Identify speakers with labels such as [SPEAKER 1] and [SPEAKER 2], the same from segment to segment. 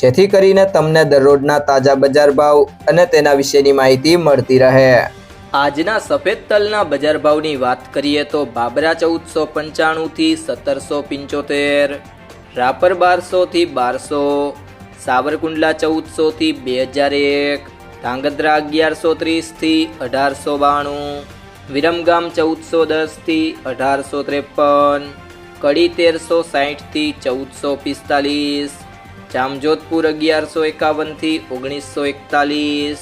[SPEAKER 1] જેથી કરીને તમને દરરોજના તાજા બજાર ભાવ અને તેના વિશેની માહિતી મળતી રહે. આજના સફેદ તલના બજાર ભાવની વાત કરીએ તો બાબરા ચૌદસો પંચાણુંથી સત્તરસો પંચોતેર, રાપર બારસોથી બારસો, સાવરકુંડલા ચૌદસોથી બે હજાર એક, ધાંગધ્રા અગિયારસો ત્રીસથી અઢારસો બાણું, વિરમગામ ચૌદસો દસથી અઢારસો ત્રેપન, કડી તેરસો સાહીઠથી ચૌદસો પિસ્તાલીસ જામજોધપુર અગિયારસો એકાવનથી ઓગણીસો એકતાલીસ,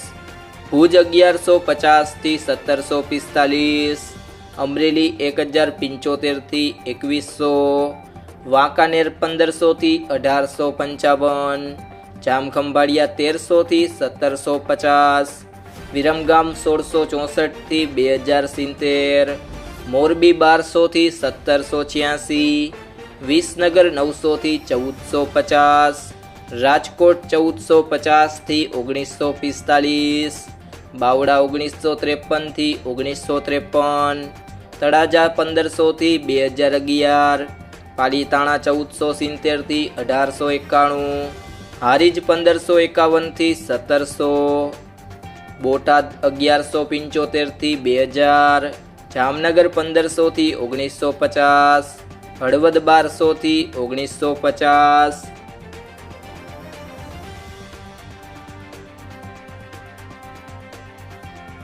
[SPEAKER 1] ભુજ અગિયારસો પચાસથી સત્તરસો પિસ્તાલીસ, અમરેલી એક હજાર પંચોતેરથી એકવીસો, વાંકાનેર પંદરસોથી અઢારસો પંચાવન, જામખંભાળિયા તેરસોથી સત્તરસો પચાસ, વિરમગામ સોળસો ચોસઠથી બે હજાર સિત્તેર, મોરબી બારસોથી સત્તરસો છ્યાસી વિસનગર નવસોથી ચૌદસો પચાસ રાજકોટ ચૌદસો પચાસથી ઓગણીસો પિસ્તાલીસ બાવડા ઓગણીસો ત્રેપનથી ઓગણીસો ત્રેપન તળાજા પંદરસોથી બે હજાર અગિયાર પાલીતાણા ચૌદસો સિત્તેરથી અઢારસો એકાણું હારીજ પંદરસો એકાવનથી સત્તરસો, બોટાદ અગિયારસો પંચોતેરથી બે હજાર જામનગર પંદરસોથી ઓગણીસો પચાસ હળવદ બારસોથી ઓગણીસો પચાસ.